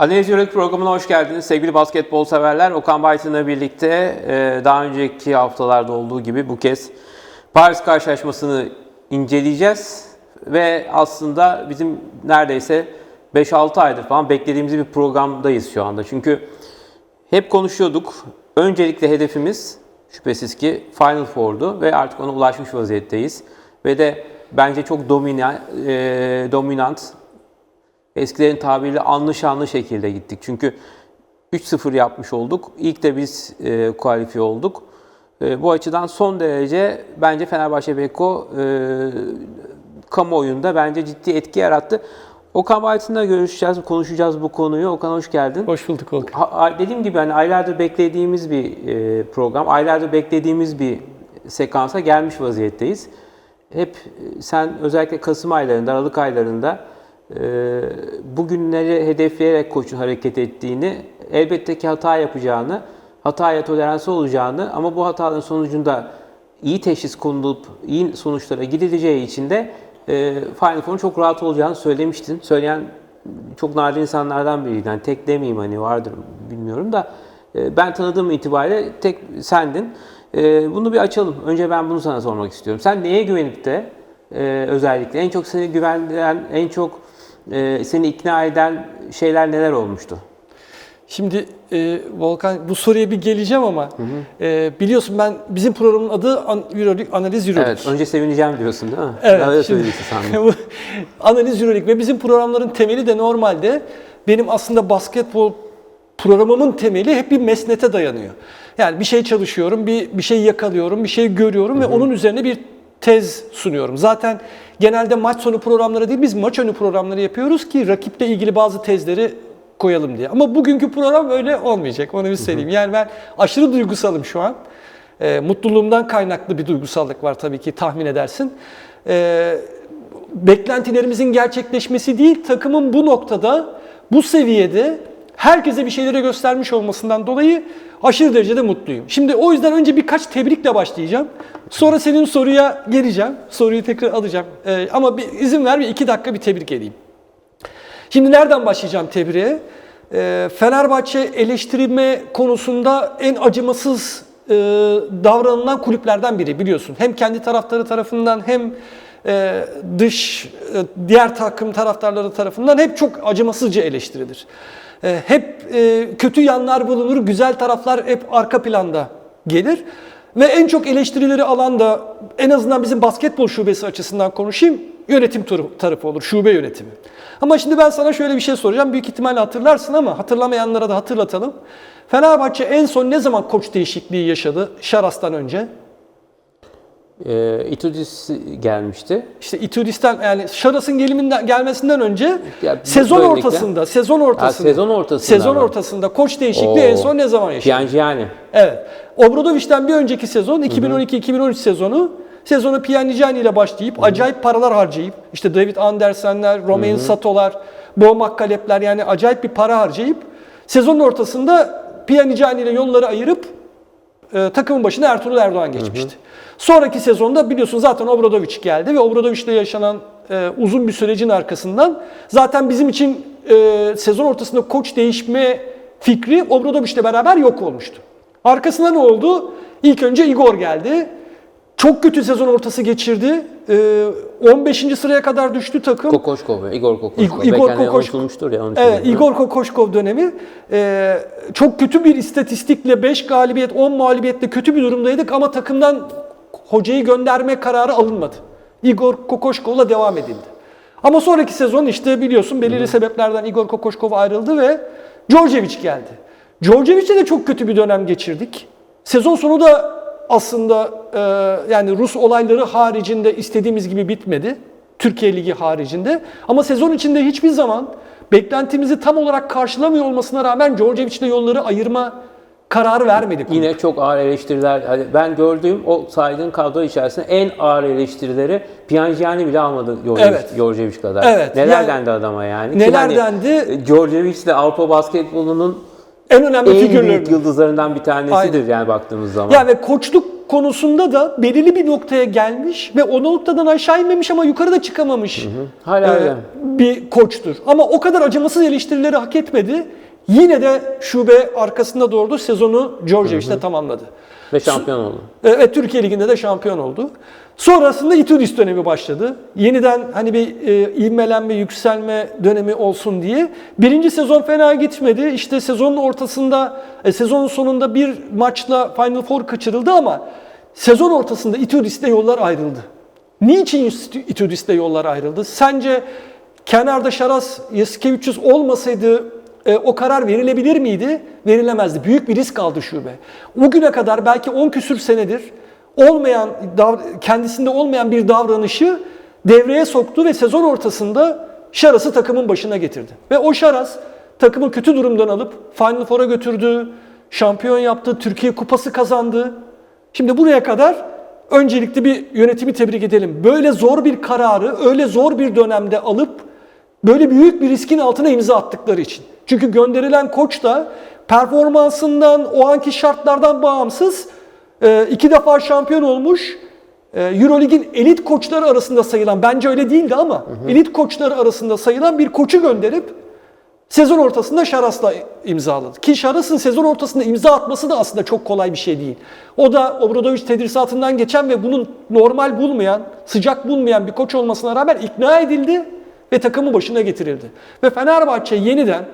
Analiz Yürek programına hoş geldiniz sevgili basketbol severler. Okan Baytın'la birlikte e, daha önceki haftalarda olduğu gibi bu kez Paris karşılaşmasını inceleyeceğiz. Ve aslında bizim neredeyse 5-6 aydır falan beklediğimiz bir programdayız şu anda. Çünkü hep konuşuyorduk. Öncelikle hedefimiz şüphesiz ki Final Four'du ve artık ona ulaşmış vaziyetteyiz. Ve de bence çok domine, e, dominant, eskilerin tabiriyle anlı şanlı şekilde gittik. Çünkü 3-0 yapmış olduk. İlk de biz e, kualifiye olduk. E, bu açıdan son derece bence Fenerbahçe Beko e, kamuoyunda bence ciddi etki yarattı. Okan Baytın'la görüşeceğiz, konuşacağız bu konuyu. Okan hoş geldin. Hoş bulduk Volkan. Ha- dediğim gibi hani aylardır beklediğimiz bir e, program, aylardır beklediğimiz bir sekansa gelmiş vaziyetteyiz. Hep e, sen özellikle Kasım aylarında, Aralık aylarında bugünleri hedefleyerek koçun hareket ettiğini, elbette ki hata yapacağını, hataya toleransı olacağını ama bu hataların sonucunda iyi teşhis konulup iyi sonuçlara gidileceği için de e, Final Four'un çok rahat olacağını söylemiştin. Söyleyen çok nadir insanlardan biriydi. Yani tek demeyeyim hani vardır bilmiyorum da e, ben tanıdığım itibariyle tek sendin. E, bunu bir açalım. Önce ben bunu sana sormak istiyorum. Sen neye güvenip de özellikle en çok seni güvendiren, en çok e, seni ikna eden şeyler neler olmuştu? Şimdi e, Volkan bu soruya bir geleceğim ama e, biliyorsun ben bizim programın adı An- Euroleague Analiz Euroleague. Evet, önce sevineceğim diyorsun değil mi? Evet, Öyle şimdi- sandım. Analiz Euroleague ve bizim programların temeli de normalde benim aslında basketbol programımın temeli hep bir mesnete dayanıyor. Yani bir şey çalışıyorum, bir bir şey yakalıyorum, bir şey görüyorum ve onun üzerine bir tez sunuyorum. Zaten genelde maç sonu programları değil, biz maç önü programları yapıyoruz ki rakiple ilgili bazı tezleri koyalım diye. Ama bugünkü program öyle olmayacak, onu bir söyleyeyim. Yani ben aşırı duygusalım şu an. Ee, mutluluğumdan kaynaklı bir duygusallık var tabii ki tahmin edersin. Ee, beklentilerimizin gerçekleşmesi değil, takımın bu noktada, bu seviyede herkese bir şeyleri göstermiş olmasından dolayı aşırı derecede mutluyum. Şimdi o yüzden önce birkaç tebrikle başlayacağım. Sonra senin soruya geleceğim. Soruyu tekrar alacağım. Ee, ama bir izin ver bir iki dakika bir tebrik edeyim. Şimdi nereden başlayacağım tebriğe? Ee, Fenerbahçe eleştirilme konusunda en acımasız e, davranılan kulüplerden biri biliyorsun. Hem kendi taraftarı tarafından hem e, dış e, diğer takım taraftarları tarafından hep çok acımasızca eleştirilir. E, hep e, kötü yanlar bulunur, güzel taraflar hep arka planda gelir. Ve en çok eleştirileri alan da en azından bizim basketbol şubesi açısından konuşayım, yönetim tar- tarafı olur, şube yönetimi. Ama şimdi ben sana şöyle bir şey soracağım. Büyük ihtimalle hatırlarsın ama hatırlamayanlara da hatırlatalım. Fenerbahçe en son ne zaman koç değişikliği yaşadı Şaras'tan önce? E, Itudis gelmişti. İşte İtudis'ten yani Şaras'ın geliminden gelmesinden önce Ya, sezon ortasında, sezon ortasında. sezon ortasında Sezon ama. ortasında koç değişikliği Oo. en son ne zaman yaşadı? Piyanciani. Evet. Obradovic'den bir önceki sezon 2012-2013 sezonu sezonu Pjanigiani ile başlayıp acayip paralar harcayıp işte David Andersen'ler, Romain Sato'lar, Bo Makkalep'ler yani acayip bir para harcayıp sezonun ortasında Pjanigiani ile yolları ayırıp e, takımın başına Ertuğrul Erdoğan geçmişti. Sonraki sezonda biliyorsun zaten Obradovic geldi ve Obradovic ile yaşanan e, uzun bir sürecin arkasından zaten bizim için e, sezon ortasında koç değişme fikri Obradovic ile beraber yok olmuştu. Arkasında ne oldu? İlk önce Igor geldi. Çok kötü sezon ortası geçirdi. E, 15. sıraya kadar düştü takım. Kokoşkov, Igor Kokoşkov. İg- Igor Belki hani Kokoşkov. ya onun. Evet, Igor Kokoşkov dönemi. Ee, çok kötü bir istatistikle 5 galibiyet, 10 mağlubiyetle kötü bir durumdaydık ama takımdan hocayı gönderme kararı alınmadı. Igor Kokoşkov'la devam edildi. Ama sonraki sezon işte biliyorsun belirli sebeplerden Igor Kokoşkov ayrıldı ve Djordjevic geldi. Djordjevic'le de çok kötü bir dönem geçirdik. Sezon sonu da aslında e, yani Rus olayları haricinde istediğimiz gibi bitmedi. Türkiye Ligi haricinde. Ama sezon içinde hiçbir zaman beklentimizi tam olarak karşılamıyor olmasına rağmen Djordjevic'le yolları ayırma kararı vermedik. Yine çok ağır eleştiriler. Hani ben gördüğüm o saydığın kadro içerisinde en ağır eleştirileri Piyangiani bile almadı Djordjevic, Evet. Djordjevic kadar. Evet, Neler yani- dendi adama yani? Ki Neler hani, dendi? e, Djordjevic de Avrupa basketbolunun En önemli en büyük yıldızlarından bir tanesidir Aynen. yani baktığımız zaman. Ya ve koçluk konusunda da belirli bir noktaya gelmiş ve o noktadan aşağı inmemiş ama yukarıda çıkamamış. Hala Ee, öyle. bir koçtur. Ama o kadar acımasız eleştirileri hak etmedi. Yine de şube arkasında doğurdu. Sezonu Djordjevic'le tamamladı. Ve şampiyon oldu. E, Ve Türkiye Ligi'nde de şampiyon oldu. Sonrasında Itudis dönemi başladı. Yeniden hani bir e, ivmelenme, yükselme dönemi olsun diye. Birinci sezon fena gitmedi. İşte sezonun ortasında, e, sezonun sonunda bir maçla Final Four kaçırıldı ama sezon ortasında Itudis'le yollar ayrıldı. Niçin Itudis'le yollar ayrıldı? Sence kenarda Şaras Yasikevicius olmasaydı e, o karar verilebilir miydi? Verilemezdi. Büyük bir risk aldı şube. O güne kadar belki 10 küsür senedir olmayan, kendisinde olmayan bir davranışı devreye soktu ve sezon ortasında Şaras'ı takımın başına getirdi. Ve o Şaras takımı kötü durumdan alıp Final Four'a götürdü, şampiyon yaptı, Türkiye Kupası kazandı. Şimdi buraya kadar öncelikle bir yönetimi tebrik edelim. Böyle zor bir kararı öyle zor bir dönemde alıp böyle büyük bir riskin altına imza attıkları için. Çünkü gönderilen koç da performansından, o anki şartlardan bağımsız e, iki defa şampiyon olmuş. e, Eurolig'in elit koçları arasında sayılan, bence öyle değildi ama elit koçları arasında sayılan bir koçu gönderip sezon ortasında Şaras'la imzaladı. Ki Şaras'ın sezon ortasında imza atması da aslında çok kolay bir şey değil. O da Obradoviç tedrisatından geçen ve bunun normal bulmayan, sıcak bulmayan bir koç olmasına rağmen ikna edildi ve takımı başına getirildi. Ve Fenerbahçe yeniden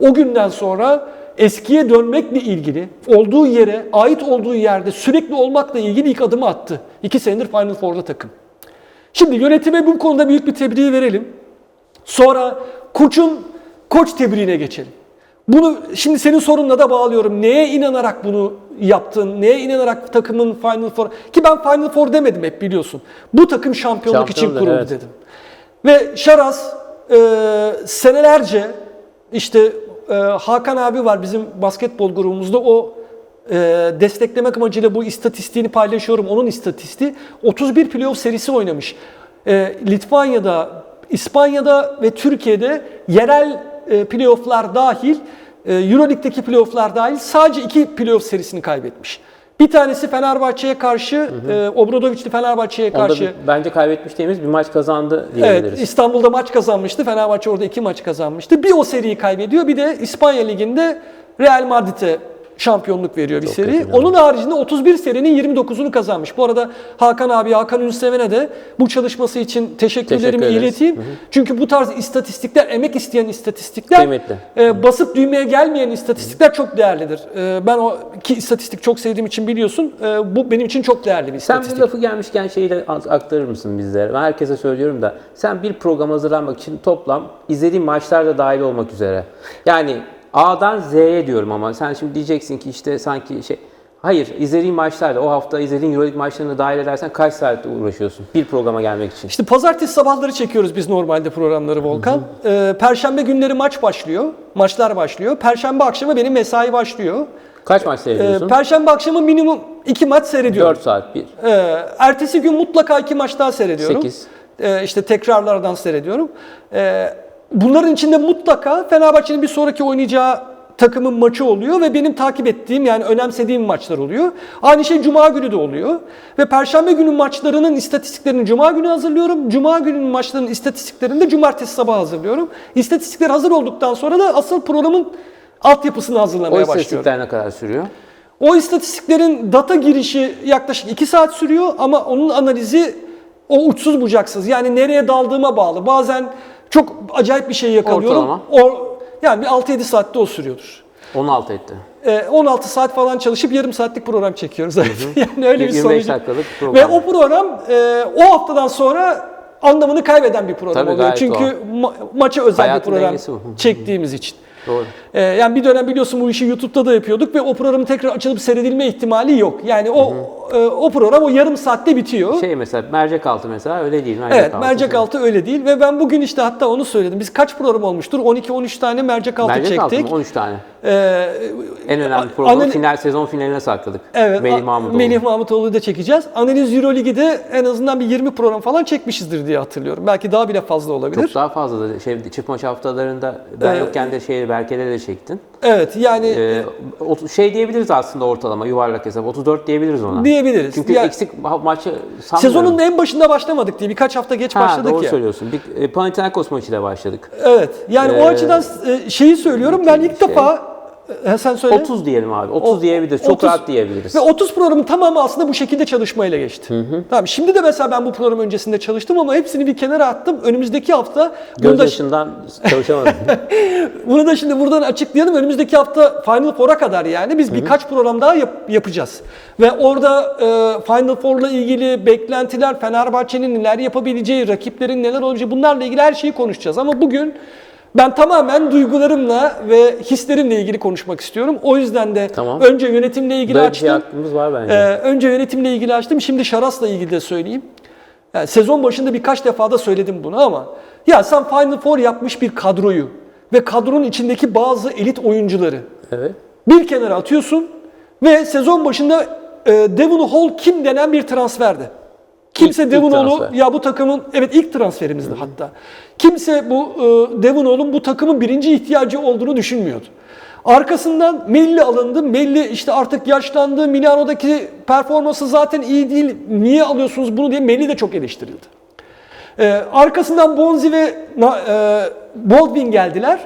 o günden sonra eskiye dönmekle ilgili, olduğu yere, ait olduğu yerde sürekli olmakla ilgili ilk adımı attı. İki senedir Final Four'da takım. Şimdi yönetime bu konuda büyük bir tebriği verelim. Sonra koçun koç tebriğine geçelim. Bunu şimdi senin sorunla da bağlıyorum. Neye inanarak bunu yaptın? Neye inanarak takımın Final Four ki ben Final Four demedim hep biliyorsun. Bu takım şampiyonluk için Şampiyondur, kuruldu evet. dedim. Ve Şaras e, senelerce işte e, Hakan abi var bizim basketbol grubumuzda o e, desteklemek amacıyla bu istatistiğini paylaşıyorum. Onun istatistiği 31 playoff serisi oynamış. E, Litvanya'da, İspanya'da ve Türkiye'de yerel e, playofflar dahil, e, Euroleague'deki playofflar dahil sadece iki playoff serisini kaybetmiş. Bir tanesi Fenerbahçe'ye karşı, e, Obradoviç'li Fenerbahçe'ye karşı. bir- bence kaybetmiş değiliz bir maç kazandı Evet, diyebiliriz. İstanbul'da maç kazanmıştı. Fenerbahçe orada iki maç kazanmıştı. Bir o seriyi kaybediyor. Bir de İspanya Ligi'nde Real Madrid'e şampiyonluk veriyor bir Çok seri. kötü, Onun haricinde 31 serinin 29'unu kazanmış. Bu arada Hakan abi, Hakan Ünseven'e de bu çalışması için teşekkürlerimi Teşekkür ederiz. ileteyim. Çünkü bu tarz istatistikler, emek isteyen istatistikler, Kıymetli. e, basıp düğmeye gelmeyen istatistikler çok değerlidir. E, ben o ki istatistik çok sevdiğim için biliyorsun. e, bu benim için çok değerli bir Sen istatistik. bir lafı gelmişken şeyi de aktarır mısın bizlere? Ben herkese söylüyorum da sen bir program hazırlanmak için toplam izlediğin maçlar da dahil olmak üzere. Yani A'dan Z'ye diyorum ama sen şimdi diyeceksin ki işte sanki şey Hayır, izlediğin maçlarda, o hafta izlediğin Euroleague maçlarını dahil edersen kaç saat uğraşıyorsun bir programa gelmek için? İşte pazartesi sabahları çekiyoruz biz normalde programları Volkan. Ee, Perşembe günleri maç başlıyor. Maçlar başlıyor. Perşembe akşamı benim mesai başlıyor. Kaç maç Ee, seyrediyorsun? Perşembe akşamı minimum iki maç seyrediyorum. 4 saat, 1. Ee, ertesi gün mutlaka iki maç daha seyrediyorum. Sekiz. Ee, işte tekrarlardan seyrediyorum. Ee, bunların içinde mutlaka Fenerbahçe'nin bir sonraki oynayacağı takımın maçı oluyor ve benim takip ettiğim yani önemsediğim maçlar oluyor. Aynı şey Cuma günü de oluyor. Ve Perşembe günü maçlarının istatistiklerini Cuma günü hazırlıyorum. Cuma gününün maçlarının istatistiklerini de Cumartesi sabah hazırlıyorum. İstatistikler hazır olduktan sonra da asıl programın altyapısını O hazırlamaya başlıyorum. istatistikler ne kadar sürüyor? O istatistiklerin data girişi yaklaşık 2 saat sürüyor ama onun analizi o uçsuz bucaksız. Yani nereye daldığıma bağlı. Bazen çok acayip bir şey yakalıyorum. Ortalama? O, yani bir 6-7 saatte o sürüyordur. 16 etti. Ee, 16 saat falan çalışıp yarım saatlik program çekiyoruz zaten. yani öyle bir 25 sonucu. dakikalık program. Ve o program e, o haftadan sonra anlamını kaybeden bir program Tabii, oluyor. Çünkü ma- maça özel Hayatın bir program çektiğimiz için. Doğru. Ee, yani bir dönem biliyorsun bu işi YouTube'da da yapıyorduk ve o programın tekrar açılıp seyredilme ihtimali yok. Yani o e, o program o yarım saatte bitiyor. Şey mesela mercek altı mesela öyle değil. Mercek evet, mercek altı öyle değil ve ben bugün işte hatta onu söyledim. Biz kaç program olmuştur? 12-13 tane mercek altı Mercek altı çektik. mı? 13 tane. Ee, En önemli programı final sezon finaline sakladık. Evet, Melih Mahmutoğlu. Melih Mahmutoğlu'yu da çekeceğiz. Analiz Euroleague'de en azından bir 20 program falan çekmişizdir diye hatırlıyorum. Belki daha bile fazla olabilir. Çok daha fazla da şey, çift maç haftalarında ben Ee, yokken de şey Berke'de de çektin. Evet yani Ee, şey diyebiliriz aslında ortalama yuvarlak hesap 34 diyebiliriz ona. diyebiliriz. Çünkü Ya- eksik ma- maçı sanmıyorum. Sezonun en başında başlamadık diye birkaç hafta geç ha, başladık doğru ya. söylüyorsun. Bir e, Panathinaikos maçıyla başladık. Evet. Yani o Ee, açıdan e, şeyi söylüyorum. Ben ilk şey- defa e, sen söyle. 30 diyelim abi. 30 O- diyebiliriz. Çok 30 rahat diyebiliriz. Ve 30 programın tamamı aslında bu şekilde çalışmayla geçti. Tamam. Şimdi de mesela ben bu program öncesinde çalıştım ama hepsini bir kenara attım. Önümüzdeki hafta Göz da, yaşından çalışamadım. bunu da şimdi buradan açıklayalım. Önümüzdeki hafta Final Four'a kadar yani biz birkaç program daha yap- yapacağız. Ve orada e, Final Four'la ilgili beklentiler, Fenerbahçe'nin neler yapabileceği, rakiplerin neler olabileceği bunlarla ilgili her şeyi konuşacağız. Ama bugün ben tamamen duygularımla ve hislerimle ilgili konuşmak istiyorum. O yüzden de Tamam. önce yönetimle ilgili Böyle bir açtım. hakkımız var bence. Ee, önce yönetimle ilgili açtım. Şimdi Şaras'la ilgili de söyleyeyim. Yani sezon başında birkaç defa da söyledim bunu ama ya sen Final Four yapmış bir kadroyu ve kadronun içindeki bazı elit oyuncuları evet. bir kenara atıyorsun ve sezon başında e, Devon Hall kim denen bir transferdi. Kimse İlk- transfer. ya bu takımın evet ilk transferimizdi hatta. Kimse bu e, Devon Hall'un bu takımın birinci ihtiyacı olduğunu düşünmüyordu. Arkasından Melli alındı. Melli işte artık yaşlandı. Milano'daki performansı zaten iyi değil. Niye alıyorsunuz bunu diye Melli de çok eleştirildi. Ee, arkasından Bonzi ve e, Baldwin geldiler.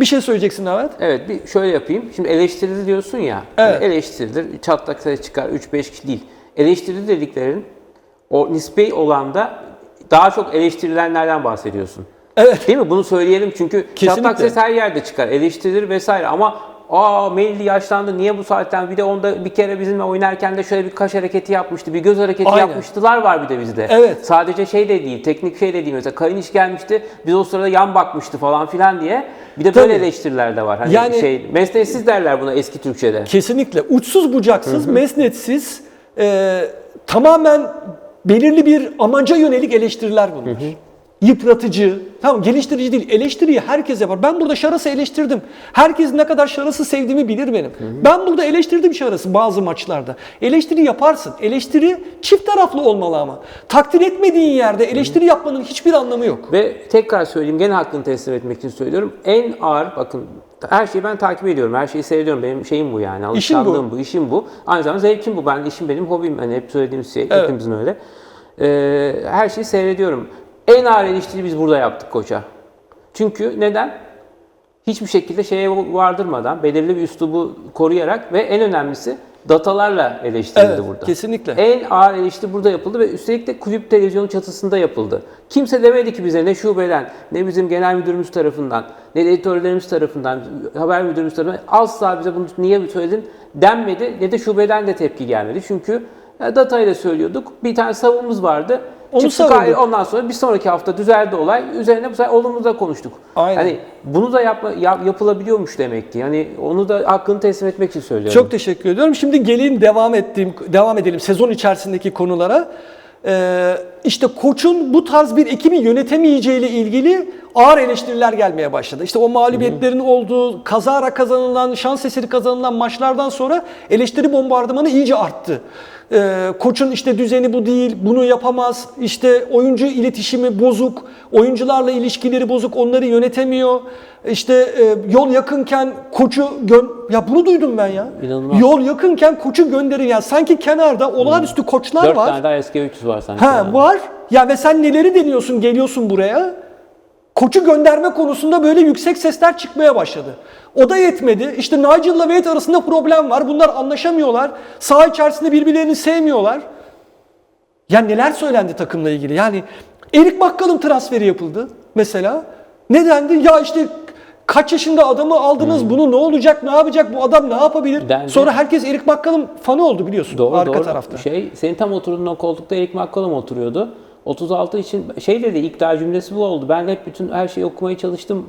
Bir şey söyleyeceksin Ahmet. Evet bir şöyle yapayım. Şimdi eleştirili diyorsun ya. Evet. eleştirilir. Çatlak sayı çıkar 3-5 kişi değil. Eleştirili dediklerin o nispi olanda daha çok eleştirilenlerden bahsediyorsun. Evet. Değil mi? Bunu söyleyelim çünkü Kesinlikle. çatlak ses her yerde çıkar. Eleştirilir vesaire ama Aa Melli yaşlandı niye bu saatten bir de onda bir kere bizimle oynarken de şöyle bir kaş hareketi yapmıştı bir göz hareketi Aynen. yapmıştılar var bir de bizde. Evet. Sadece şey de değil teknik şey de değil mesela Kayniş gelmişti biz o sırada yan bakmıştı falan filan diye bir de böyle Tabii. eleştiriler de var. Hani Yani- şey mesnetsiz derler buna eski Türkçe'de. Kesinlikle. Uçsuz bucaksız, mesnetsiz, e, tamamen belirli bir amaca yönelik eleştiriler bunlar. Yıpratıcı, tamam geliştirici değil, eleştiriyi herkes yapar. Ben burada Şaras'ı eleştirdim. Herkes ne kadar Şaras'ı sevdiğimi bilir benim. Ben burada eleştirdim Şaras'ı bazı maçlarda. Eleştiri yaparsın. Eleştiri çift taraflı olmalı ama. Takdir etmediğin yerde eleştiri yapmanın hiçbir anlamı yok. Ve tekrar söyleyeyim gene hakkını teslim etmek için söylüyorum. En ağır bakın her şeyi ben takip ediyorum. Her şeyi seyrediyorum. Benim şeyim bu yani. İşin bu. Alışkanlığım bu. işim bu. Aynı zamanda zevkim bu. Ben işim benim hobim. Hani hep söylediğimiz şey. Evet. Hepimizin öyle. Ee, her şeyi seyrediyorum. En ağır eleştiri biz burada yaptık koça. Çünkü neden? Hiçbir şekilde şeye vardırmadan, belirli bir üslubu koruyarak ve en önemlisi datalarla eleştirildi Evet, burada. kesinlikle. En ağır eleştiri burada yapıldı ve üstelik de kulüp televizyonu çatısında yapıldı. Kimse demedi ki bize ne şubeden, ne bizim genel müdürümüz tarafından, ne de editörlerimiz tarafından, haber müdürümüz tarafından asla bize bunu niye söyledin denmedi. Ne de şubeden de tepki gelmedi. Çünkü e, datayla söylüyorduk. Bir tane savunumuz vardı. Onu Çıktık savunduk. ondan sonra bir sonraki hafta düzeldi olay. Üzerine bu sefer olumlu da konuştuk. Aynen. Hani bunu da yapma, yap- yapılabiliyormuş demek ki. Yani onu da hakkını teslim etmek için söylüyorum. Çok teşekkür ediyorum. Şimdi geleyim devam ettiğim devam edelim sezon içerisindeki konulara. Ee, işte koçun bu tarz bir ekibi yönetemeyeceği ile ilgili ağır eleştiriler gelmeye başladı. İşte o mağlubiyetlerin olduğu, kazara kazanılan, şans eseri kazanılan maçlardan sonra eleştiri bombardımanı iyice arttı. Ee, koçun işte düzeni bu değil, bunu yapamaz, işte oyuncu iletişimi bozuk, oyuncularla ilişkileri bozuk, onları yönetemiyor. İşte e, yol yakınken koçu gön... Ya bunu duydum ben ya. İnanılmaz. Yol yakınken koçu gönderir. Yani sanki kenarda olağanüstü koçlar Dört var. tane daha eski 300 var sanki. Ha yani. var. Ya ve sen neleri deniyorsun, geliyorsun buraya. Koçu gönderme konusunda böyle yüksek sesler çıkmaya başladı. O da yetmedi. İşte Nigel'la Wade arasında problem var. Bunlar anlaşamıyorlar. Saha içerisinde birbirlerini sevmiyorlar. Ya neler söylendi takımla ilgili? Yani Erik Bakkal'ın transferi yapıldı mesela. Ne dendi? Ya işte kaç yaşında adamı aldınız bunu ne olacak ne yapacak bu adam ne yapabilir? Dendi. Sonra herkes Erik Bakkal'ın fanı oldu biliyorsun Doğru arka doğru. tarafta. Şey, senin tam oturduğun o koltukta Erik McCollum oturuyordu. 36 için şey dedi ilk daha cümlesi bu oldu. Ben hep bütün her şeyi okumaya çalıştım.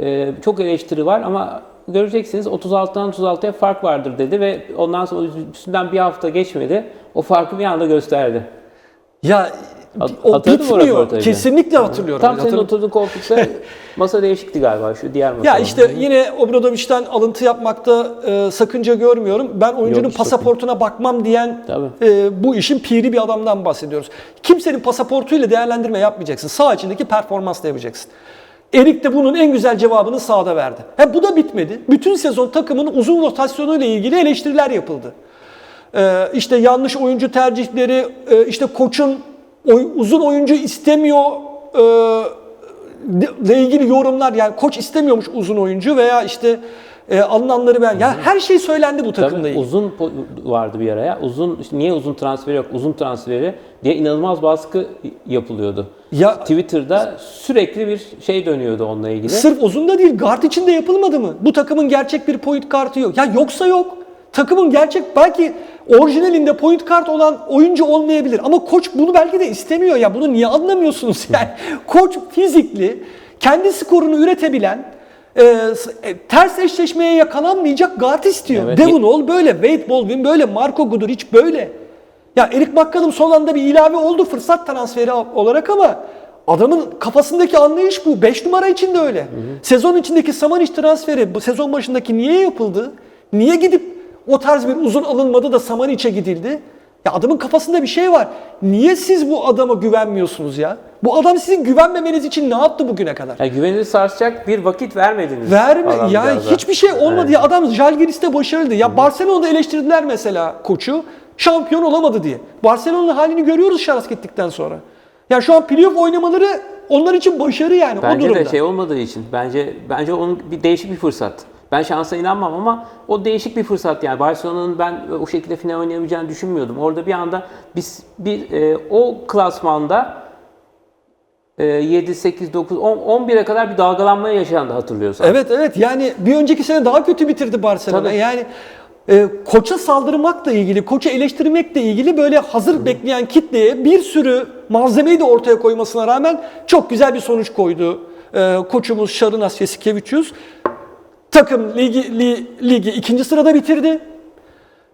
Ee, çok eleştiri var ama göreceksiniz 36'dan 36'ya fark vardır dedi ve ondan sonra üstünden bir hafta geçmedi. O farkı bir anda gösterdi. Ya Hat- o hatırladın mı bitmiyor. röportajı? Kesinlikle hatırlıyorum. Tam senin Hatırlıyorum. oturduğun koltukta masa değişikti galiba şu diğer masa. Ya işte yine Obradoviç'ten alıntı yapmakta e, sakınca görmüyorum. Ben oyuncunun hiç pasaportuna bakmam diyen Tabii. e, bu işin piri bir adamdan bahsediyoruz. Kimsenin pasaportuyla değerlendirme yapmayacaksın. Sağ içindeki performansla yapacaksın. Erik de bunun en güzel cevabını sahada verdi. He, bu da bitmedi. Bütün sezon takımın uzun rotasyonuyla ilgili eleştiriler yapıldı. Ee, işte yanlış oyuncu tercihleri, e, işte koçun uzun oyuncu istemiyor e, ile ilgili yorumlar yani koç istemiyormuş uzun oyuncu veya işte e, alınanları ben ya her şey söylendi bu takımla Tabii uzun vardı bir araya. Uzun işte niye uzun transferi yok? Uzun transferi diye inanılmaz baskı yapılıyordu. Ya Twitter'da sürekli bir şey dönüyordu onunla ilgili. Sırf uzun da değil, guard için de yapılmadı mı? Bu takımın gerçek bir point kartı yok. Ya yoksa yok. Takımın gerçek belki orijinalinde point kart olan oyuncu olmayabilir ama koç bunu belki de istemiyor ya. Bunu niye anlamıyorsunuz yani? koç fizikli, kendi skorunu üretebilen, e, e, ters eşleşmeye yakalanmayacak guard istiyor. Evet. Devon Hall böyle, Wade Baldwin böyle, Marco Guduric böyle. Ya Erik McCallum son anda bir ilave oldu fırsat transferi olarak ama adamın kafasındaki anlayış bu. 5 numara için de öyle. Sezon içindeki Samanic transferi bu sezon başındaki niye yapıldı? Niye gidip o tarz bir uzun alınmadı da Samanic'e gidildi? Ya adamın kafasında bir şey var. Niye siz bu adama güvenmiyorsunuz ya? Bu adam sizin güvenmemeniz için ne yaptı bugüne kadar? Yani güvenini sarsacak bir vakit vermediniz. Verme ya hiçbir şey olmadı Evet. ya adam Jalgiris'te başarılıydı. Ya Barcelona'da eleştirdiler mesela koçu şampiyon olamadı diye. Barcelona'nın halini görüyoruz Şaras gittikten sonra. Ya şu an playoff oynamaları onlar için başarı yani o Bence durumda. de şey olmadığı için bence bence onun bir değişik bir fırsat. Ben şansa inanmam ama o değişik bir fırsat yani Barcelona'nın ben o şekilde final oynayabileceğini düşünmüyordum. Orada bir anda biz bir e, o klasmanda e, 7 8 9 10 11'e kadar bir dalgalanma yaşandı hatırlıyorsan. Evet evet yani bir önceki sene daha kötü bitirdi Barcelona. Tabii. Yani e, koça saldırmakla ilgili, koça eleştirmekle ilgili böyle hazır bekleyen kitleye bir sürü malzemeyi de ortaya koymasına rağmen çok güzel bir sonuç koydu. E, koçumuz Şarın Asyasikevičius. Takım ligi, li- ligi ikinci sırada bitirdi.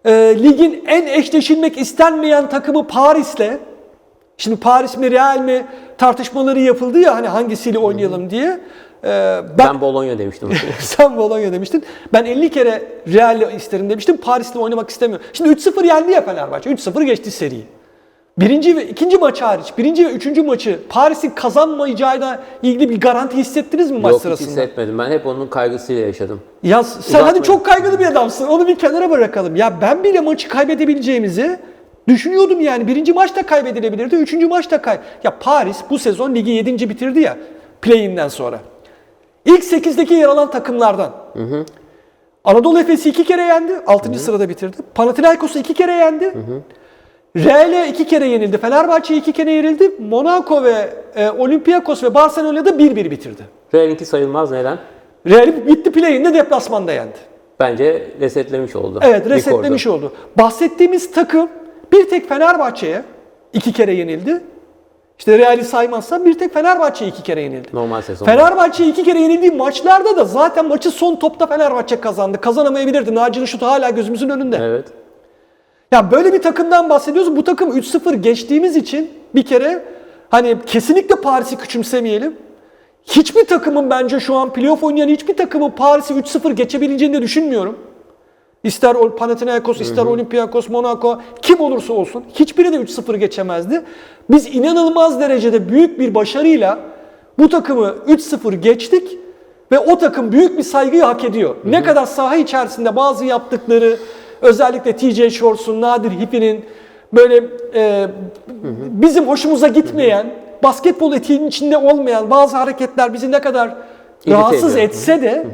E, ligin en eşleşilmek istenmeyen takımı Paris'le Şimdi Paris mi Real mi tartışmaları yapıldı ya hani hangisiyle oynayalım diye. E, ben Ben Bologna demiştim. sen Bologna demiştin. Ben 50 kere Real isterim demiştim. Paris'le oynamak istemiyorum. Şimdi 3-0 yendi ya Fenerbahçe. 3-0 geçti seriyi. Birinci ve ikinci maçı hariç, birinci ve üçüncü maçı Paris'in kazanmayacağıyla ilgili bir garanti hissettiniz mi maç Yok hiç sırasında? hissetmedim. Ben hep onun kaygısıyla yaşadım. Ya sen Uzatmayın. hadi çok kaygılı bir adamsın. Onu bir kenara bırakalım. Ya ben bile maçı kaybedebileceğimizi düşünüyordum yani. Birinci maçta kaybedilebilirdi. Üçüncü maçta kay... Ya Paris bu sezon ligi yedinci bitirdi ya. Play-in'den sonra. İlk 8'deki yer alan takımlardan. Anadolu Efes'i iki kere yendi. 6. sırada bitirdi. Panathinaikos'u iki kere yendi. Real'e iki kere yenildi. Fenerbahçe iki kere yenildi. Monaco ve e, Olympiakos ve Barcelona'da 1-1 bitirdi. Real'inki sayılmaz neden? Real gitti play-in'de deplasmanda yendi. Bence resetlemiş oldu. Evet rekordu. resetlemiş oldu. Bahsettiğimiz takım bir tek Fenerbahçe'ye iki kere yenildi. İşte Real'i saymazsa bir tek Fenerbahçe iki kere yenildi. Normal sezon. Fenerbahçe iki kere yenildiği maçlarda da zaten maçı son topta Fenerbahçe kazandı. Kazanamayabilirdi. Naci'nin şutu hala gözümüzün önünde. Evet. Ya böyle bir takımdan bahsediyoruz. Bu takım 3-0 geçtiğimiz için bir kere hani kesinlikle Paris'i küçümsemeyelim. Hiçbir takımın bence şu an playoff oynayan hiçbir takımın Paris'i 3-0 geçebileceğini de düşünmüyorum. İster Panathinaikos, ister Olympiakos, Monaco kim olursa olsun hiçbiri de 3-0 geçemezdi. Biz inanılmaz derecede büyük bir başarıyla bu takımı 3-0 geçtik ve o takım büyük bir saygıyı hak ediyor. Ne kadar saha içerisinde bazı yaptıkları özellikle TJ Shorts'un, Nadir Hippi'nin böyle e, bizim hoşumuza gitmeyen, basketbol etiğinin içinde olmayan bazı hareketler bizi ne kadar İrite rahatsız ediyor. etse de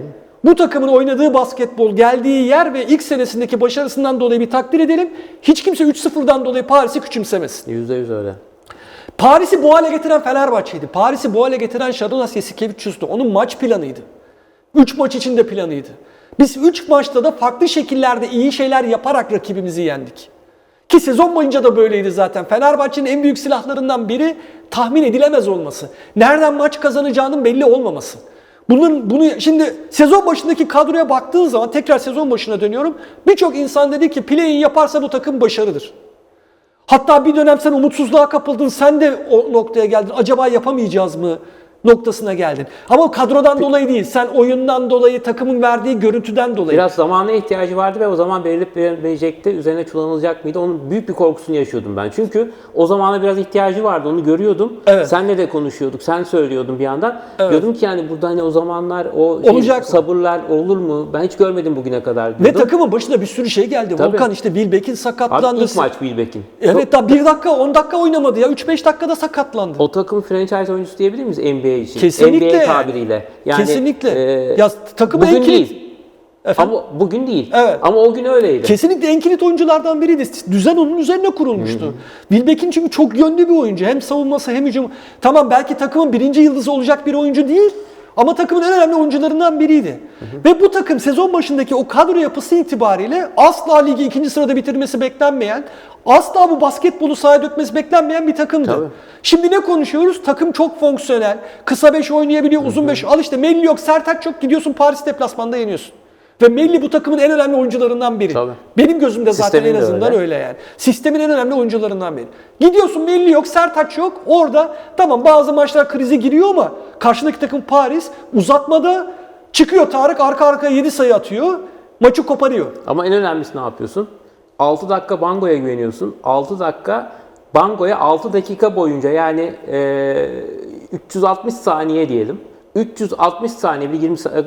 bu takımın oynadığı basketbol, geldiği yer ve ilk senesindeki başarısından dolayı bir takdir edelim. Hiç kimse 3-0'dan dolayı Paris'i küçümsemesin. %100 öyle. Paris'i bu hale getiren Fenerbahçe'ydi. Paris'i bu hale getiren Şadonas Yasikevicius'tu. Onun maç planıydı. 3 maç içinde planıydı. Biz 3 maçta da farklı şekillerde iyi şeyler yaparak rakibimizi yendik. Ki sezon boyunca da böyleydi zaten. Fenerbahçe'nin en büyük silahlarından biri tahmin edilemez olması. Nereden maç kazanacağının belli olmaması. Bunun bunu şimdi sezon başındaki kadroya baktığın zaman tekrar sezon başına dönüyorum. Birçok insan dedi ki play-in yaparsa bu takım başarıdır. Hatta bir dönem sen umutsuzluğa kapıldın, sen de o noktaya geldin. Acaba yapamayacağız mı noktasına geldin. Ama kadrodan dolayı değil. Sen oyundan dolayı, takımın verdiği görüntüden dolayı. Biraz zamana ihtiyacı vardı ve o zaman verilip verilmeyecekti. Üzerine kullanılacak mıydı? Onun büyük bir korkusunu yaşıyordum ben. Çünkü o zamana biraz ihtiyacı vardı. Onu görüyordum. Evet. Senle de konuşuyorduk. Sen söylüyordun bir yandan. Evet. Diyordum ki yani burada hani o zamanlar o şey, Olacak mı? sabırlar olur mu? Ben hiç görmedim bugüne kadar Ve diyordum. takımın başına bir sürü şey geldi. Tabii. Volkan işte Wilbeck'in Abi sakatlandı. ilk maç Wilbeck'in. Evet daha 1 dakika 10 dakika oynamadı ya. 3-5 dakikada sakatlandı. O takım franchise oyuncusu diyebilir miyiz NBA için? Kesinlikle. NBA tabiriyle. Yani, Kesinlikle. e, ya takımın bugün en kilit, değil. Efendim? Ama bugün değil. Evet. Ama o gün öyleydi. Kesinlikle en kilit oyunculardan biriydi. Düzen onun üzerine kurulmuştu. Wilbeck'in çünkü çok yönlü bir oyuncu. Hem savunması hem hücumu. Tamam belki takımın birinci yıldızı olacak bir oyuncu değil. Ama takımın en önemli oyuncularından biriydi. Ve bu takım sezon başındaki o kadro yapısı itibariyle asla ligi ikinci sırada bitirmesi beklenmeyen, asla bu basketbolu sahaya dökmesi beklenmeyen bir takımdı. Tabii. Şimdi ne konuşuyoruz? Takım çok fonksiyonel. Kısa beş oynayabiliyor, uzun beş. Al işte Melli yok, Sertaç yok. Gidiyorsun Paris deplasmanda yeniyorsun. Ve Melli bu takımın en önemli oyuncularından biri. Tabii. Benim gözümde zaten Sistemin en de azından öyle. öyle. yani. Sistemin en önemli oyuncularından biri. Gidiyorsun Melli yok, Sertaç yok. Orada tamam bazı maçlar krize giriyor ama karşındaki takım Paris uzatmada çıkıyor Tarık arka arkaya 7 sayı atıyor. Maçı koparıyor. Ama en önemlisi ne yapıyorsun? 6 dakika Bango'ya güveniyorsun. 6 dakika Bango'ya 6 dakika boyunca yani e, 360 saniye diyelim. 360 saniye bir 20 sa-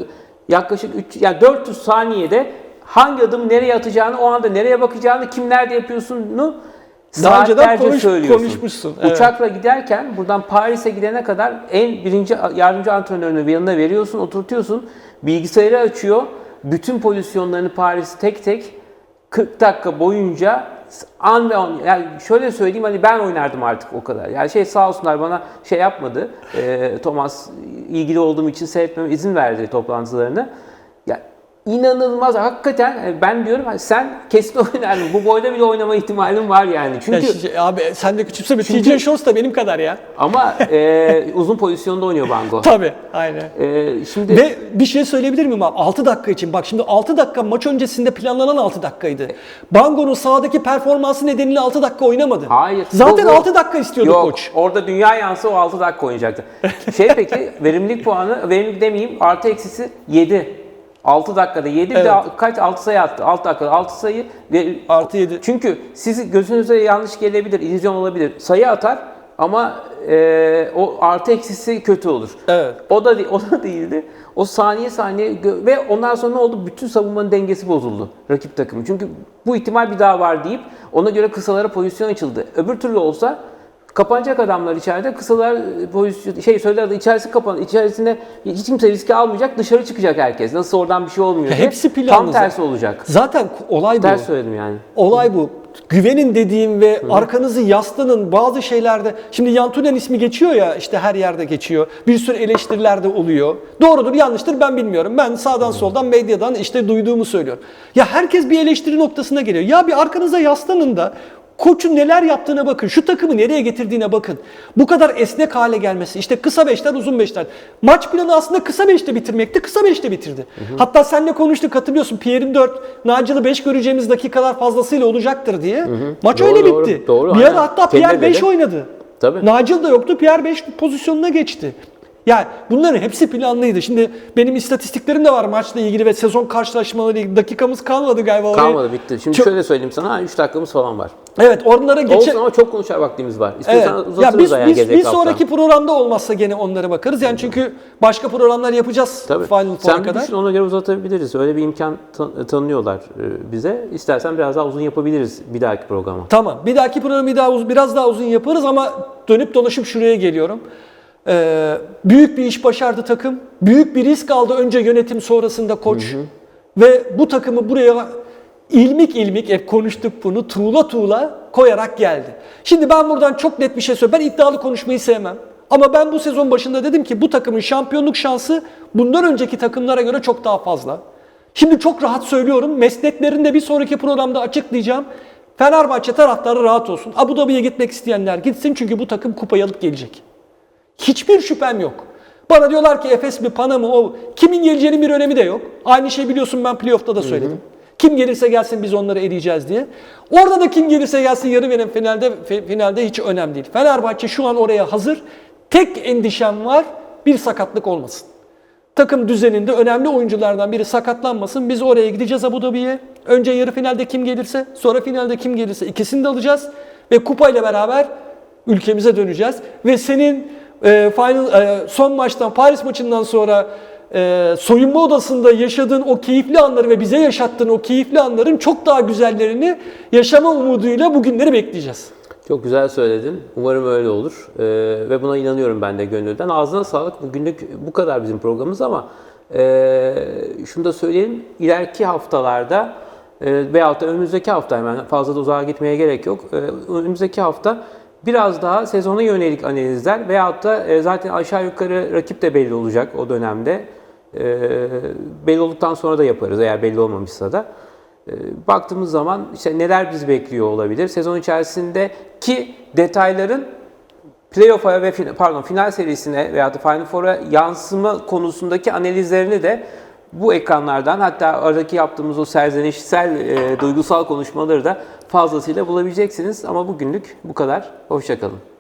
yaklaşık 3 yani 400 saniyede hangi adım nereye atacağını, o anda nereye bakacağını, kim nerede yapıyorsun'u Daha önceden konuş- söylüyorsun. konuşmuşsun, evet. Uçakla giderken buradan Paris'e gidene kadar en birinci yardımcı antrenörünü bir yanına veriyorsun, oturtuyorsun. Bilgisayarı açıyor. Bütün pozisyonlarını Paris tek tek 40 dakika boyunca an ve an yani şöyle söyleyeyim hani ben oynardım artık o kadar. Yani şey sağ olsunlar bana şey yapmadı. Ee, Thomas ilgili olduğum için seyretmeme izin verdi toplantılarını. Ya inanılmaz hakikaten yani ben diyorum sen kesin oynardın. Bu boyda bile oynama ihtimalin var yani. Çünkü Ya şey- abi sen de küçümseme. Çünkü- TJ Shorts da benim kadar ya. ama e, uzun pozisyonda oynuyor Bango. Tabii. Aynen. E, şimdi Ve bir şey söyleyebilir miyim abi? 6 dakika için. Bak şimdi 6 dakika maç öncesinde planlanan 6 dakikaydı. Bango'nun sahadaki performansı nedeniyle 6 dakika oynamadı. Hayır. Zaten bu- 6 dakika istiyordu Yok, koç. orada dünya yansı o 6 dakika oynayacaktı. Şey peki verimlilik puanı, verimlilik demeyeyim artı eksisi 7. 6 dakikada 7 bir de Evet. kaç 6 sayı attı. 6 dakikada 6 sayı ve Artı 7. çünkü siz gözünüze yanlış gelebilir, illüzyon olabilir. Sayı atar ama e, o artı eksisi kötü olur. Evet. O da o da değildi. O saniye saniye ve ondan sonra ne oldu? Bütün savunmanın dengesi bozuldu rakip takımın. Çünkü bu ihtimal bir daha var deyip ona göre kısalara pozisyon açıldı. Öbür türlü olsa kapanacak adamlar içeride kısalar e, pozisyon şey söylerdi içerisi kapan içerisinde hiç kimse riski almayacak dışarı çıkacak herkes. Nasıl oradan bir şey olmuyor diye. hepsi planlı Tam tersi olacak. Zaten olay bu. Ters söyledim yani. Olay bu. Güvenin dediğim ve arkanızı yaslanın bazı şeylerde. Şimdi Yantunen ismi geçiyor ya işte her yerde geçiyor. Bir sürü eleştiriler de oluyor. Doğrudur yanlıştır ben bilmiyorum. Ben sağdan soldan medyadan işte duyduğumu söylüyorum. Ya herkes bir eleştiri noktasına geliyor. Ya bir arkanıza yaslanın da Koçun neler yaptığına bakın. Şu takımı nereye getirdiğine bakın. Bu kadar esnek hale gelmesi. işte kısa beşler, uzun beşler. Maç planı aslında kısa beşte bitirmekti. Kısa beşte bitirdi. Hatta seninle konuştuk hatırlıyorsun. Pierre'in 4, Naci'li 5 göreceğimiz dakikalar fazlasıyla olacaktır diye. Maç Doğru, öyle doğru, bitti. doğru, bir ara hatta Pierre 5 dedi. oynadı. Tabii. Nacil da yoktu. Pierre 5 pozisyonuna geçti. Yani bunların hepsi planlıydı. Şimdi benim istatistiklerim de var maçla ilgili ve sezon karşılaşmaları dakikamız kalmadı galiba. Oraya- Kalmadı bitti. Şimdi Çok- şöyle söyleyeyim sana 3 dakikamız falan var. Evet onlara geçe... Olsun ama çok konuşar vaktimiz var. Evet. İstiyorsan Ya uzatırız biz, da yani biz bir hafta. sonraki programda olmazsa gene onlara bakarız. Yani çünkü başka programlar yapacağız Tabii. Final Sen kadar. düşün ona göre uzatabiliriz. Öyle bir imkan tan- tanıyorlar e, bize. İstersen biraz daha uzun yapabiliriz bir dahaki programa. Tamam. Bir dahaki programı bir daha uz- biraz daha uzun yaparız ama dönüp dolaşıp şuraya geliyorum. Ee, büyük bir iş başardı takım. Büyük bir risk aldı önce yönetim sonrasında koç. Ve bu takımı buraya ilmik ilmik hep konuştuk bunu tuğla tuğla koyarak geldi. Şimdi ben buradan çok net bir şey söyleyeyim. Ben iddialı konuşmayı sevmem. Ama ben bu sezon başında dedim ki bu takımın şampiyonluk şansı bundan önceki takımlara göre çok daha fazla. Şimdi çok rahat söylüyorum. Mesleklerini de bir sonraki programda açıklayacağım. Fenerbahçe taraftarı rahat olsun. Abu Dhabi'ye gitmek isteyenler gitsin çünkü bu takım kupayı alıp gelecek. Hiçbir şüphem yok. Bana diyorlar ki Efes mi Pana mı o kimin geleceğinin bir önemi de yok. Aynı şey biliyorsun ben playoff'ta da söyledim. Kim gelirse gelsin biz onları eleyeceğiz diye. Orada da kim gelirse gelsin yarı benim finalde finalde hiç önemli değil. Fenerbahçe şu an oraya hazır. Tek endişem var. bir sakatlık olmasın. Takım düzeninde önemli oyunculardan biri sakatlanmasın. Biz oraya gideceğiz Abu Dhabi'ye. Önce yarı finalde kim gelirse, sonra finalde kim gelirse ikisini de alacağız. Ve kupayla beraber ülkemize döneceğiz. Ve senin e, final, e, son maçtan, Paris maçından sonra e, soyunma odasında yaşadığın o keyifli anları ve bize yaşattığın o keyifli anların çok daha güzellerini yaşama umuduyla bugünleri bekleyeceğiz. Çok güzel söyledin. Umarım öyle olur. Ee, ve buna inanıyorum ben de gönülden. Ağzına sağlık. Bugünlük bu kadar bizim programımız ama e, şunu da söyleyelim. İleriki haftalarda e, veyahut da önümüzdeki hafta hemen fazla da uzağa gitmeye gerek yok. E, önümüzdeki hafta biraz daha sezona yönelik analizler veyahut da e, zaten aşağı yukarı rakip de belli olacak o dönemde. E, belli olduktan sonra da yaparız eğer belli olmamışsa da. E, baktığımız zaman işte neler bizi bekliyor olabilir? Sezon içerisinde ki detayların playoff'a ve pardon final serisine veya da Final Four'a yansıma konusundaki analizlerini de bu ekranlardan hatta aradaki yaptığımız o serzenişsel, e, duygusal konuşmaları da fazlasıyla bulabileceksiniz. Ama bugünlük bu kadar. Hoşçakalın.